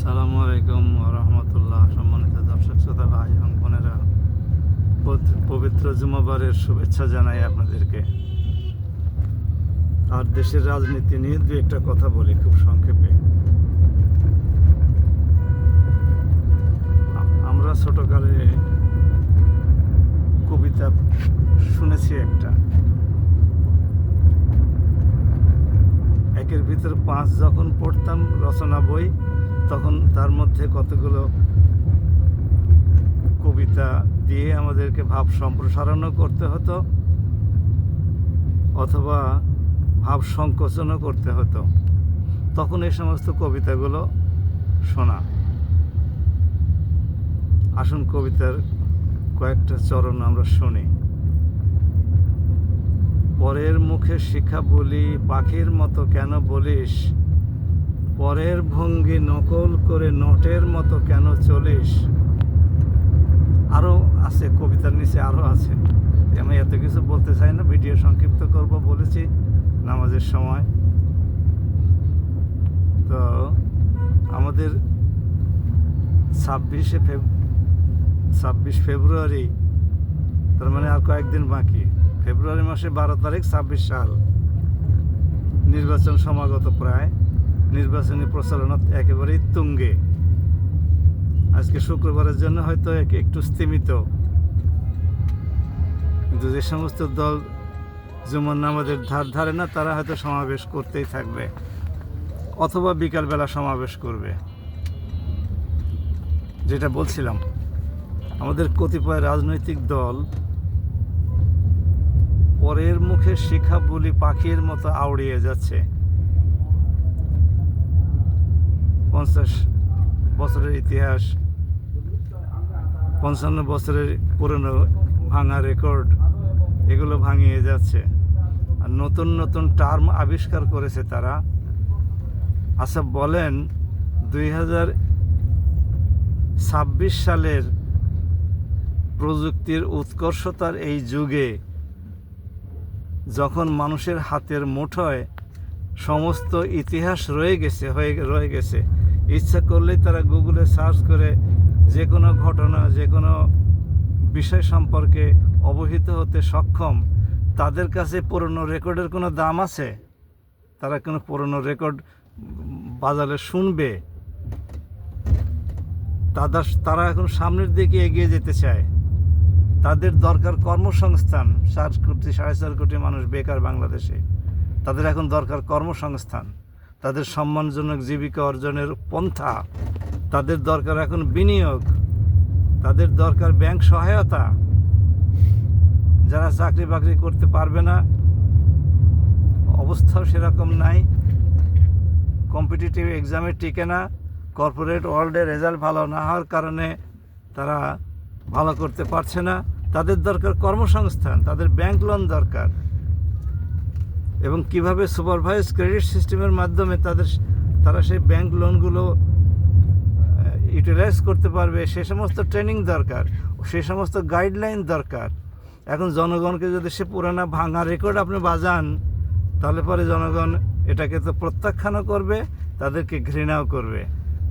আসসালামু আলাইকুম রহমতুল্লাহ সম্মানিত দর্শক, শ্রোতা, ভাই এবং বোনেরা পবিত্র- জুমাবারের শুভেচ্ছা জানাই আপনাদেরকে। আর দেশের রাজনীতি নিয়ে দু একটা কথা বলি খুব সংক্ষেপে। আমরা ছোটকালে কবিতা শুনেছি একটা। ভিতর পাঁচ যখন পড়তাম রচনা বই, তখন তার মধ্যে কতগুলো কবিতা দিয়ে আমাদেরকে ভাব সম্প্রসারণও করতে হতো, অথবা ভাব সংকোচনও করতে হতো। তখন এই সমস্ত কবিতাগুলো শোনা। আসুন কবিতার কয়েকটা চরণ আমরা শুনি। পরের মুখে শিখা বলি, পাখির মতো কেন বলিস? পরের ভঙ্গি নকল করে নোটের মতো কেন চলিস? আরও আছে, কবিতার নিচে আরও আছে। আমি এত কিছু বলতে চাই না, ভিডিও সংক্ষিপ্ত করব বলেছি নামাজের সময়। তো, আমাদের ছাব্বিশে ফেব, ছাব্বিশ ফেব্রুয়ারি, তার মানে আর কয়েকদিন বাকি। ফেব্রুয়ারি মাসে বারো তারিখ, ছাব্বিশ সাল। নির্বাচন সমাগত প্রায়। নির্বাচনী প্রচারণা একেবারেই তুঙ্গে। আজকে শুক্রবারের জন্য হয়তো এক- একটু স্থিমিত। কিন্তু যে সমস্ত দল যেমন আমাদের ধার ধারে না, তারা হয়তো সমাবেশ করতেই থাকবে। অথবা বিকালবেলা সমাবেশ করবে। যেটা বলছিলাম, আমাদের কতিপয় রাজনৈতিক দল পরের মুখে শিখা বলি পাখির মতো আউড়িয়ে যাচ্ছে। পঞ্চাশ বছরের ইতিহাস, পঞ্চান্ন বছরের পুরনো ভাঙা রেকর্ড, এগুলো ভাঙিয়ে যাচ্ছে। আর নতুন নতুন টার্ম আবিষ্কার করেছে তারা। আচ্ছা বলেন দুই হাজার ছাব্বিশ সালের প্রযুক্তির উৎকর্ষতার এই যুগে যখন মানুষের হাতের মুঠোয় সমস্ত ইতিহাস রয়ে গেছে, হয়ে, রয়ে গেছে। ইচ্ছা করলেই তারা গুগলে সার্চ করে যে কোনো ঘটনা, যে কোনো বিষয় সম্পর্কে অবহিত হতে সক্ষম। তাদের কাছে পুরনো রেকর্ডের কোনো দাম আছে? তারা কোনো পুরনো রেকর্ড বাজারে শুনবে? তাদের, তারা এখন সামনের দিকে এগিয়ে যেতে চায়। তাদের দরকার কর্মসংস্থান। চার কোটি, সাড়ে চার কোটি মানুষ বেকার বাংলাদেশে। তাদের এখন দরকার কর্মসংস্থান। তাদের সম্মানজনক জীবিকা অর্জনের পন্থা। তাদের দরকার এখন বিনিয়োগ। তাদের দরকার ব্যাংক সহায়তা। যারা চাকরি বাকরি করতে পারবে না, অবস্থাও সেরকম নাই। কম্পিটিটিভ এক্সামে টিকে না। কর্পোরেট ওয়ার্ল্ডে রেজাল্ট ভালো না হওয়ার কারণে তারা ভালো করতে পারছে না। তাদের দরকার কর্মসংস্থান, তাদের ব্যাংক লোন দরকার। এবং কীভাবে সুপারভাইজ ক্রেডিট সিস্টেমের মাধ্যমে তাদের তারা সেই ব্যাংক লোনগুলো ইউটিলাইজ করতে পারবে, সে সমস্ত ট্রেনিং দরকার, সে সমস্ত গাইডলাইন দরকার। এখন জনগণকে যদি সে পুরানা ভাঙা রেকর্ড আপনি বাজান, তাহলে পরে জনগণ এটাকে তো প্রত্যাখ্যানও করবে, তাদেরকে ঘৃণাও করবে।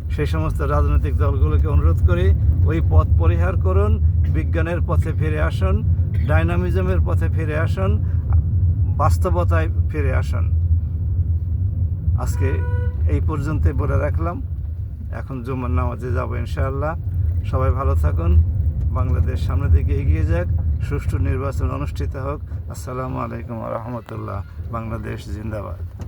সেই সমস্ত রাজনৈতিক দলগুলোকে অনুরোধ করি, ওই পথ পরিহার করুন, বিজ্ঞানের পথে ফিরে আসুন, ডাইনামিজমের পথে ফিরে আসুন, বাস্তবতায় ফিরে আসুন। আজকে এই পর্যন্তই বলে রাখলাম। এখন জুমার নামাজে যাব ইনশাআল্লাহ। সবাই ভালো থাকুন। বাংলাদেশ সামনের দিকে এগিয়ে যাক। সুষ্ঠু নির্বাচন অনুষ্ঠিত হোক। আসসালামু আলাইকুম রহমতুল্লাহ। বাংলাদেশ জিন্দাবাদ।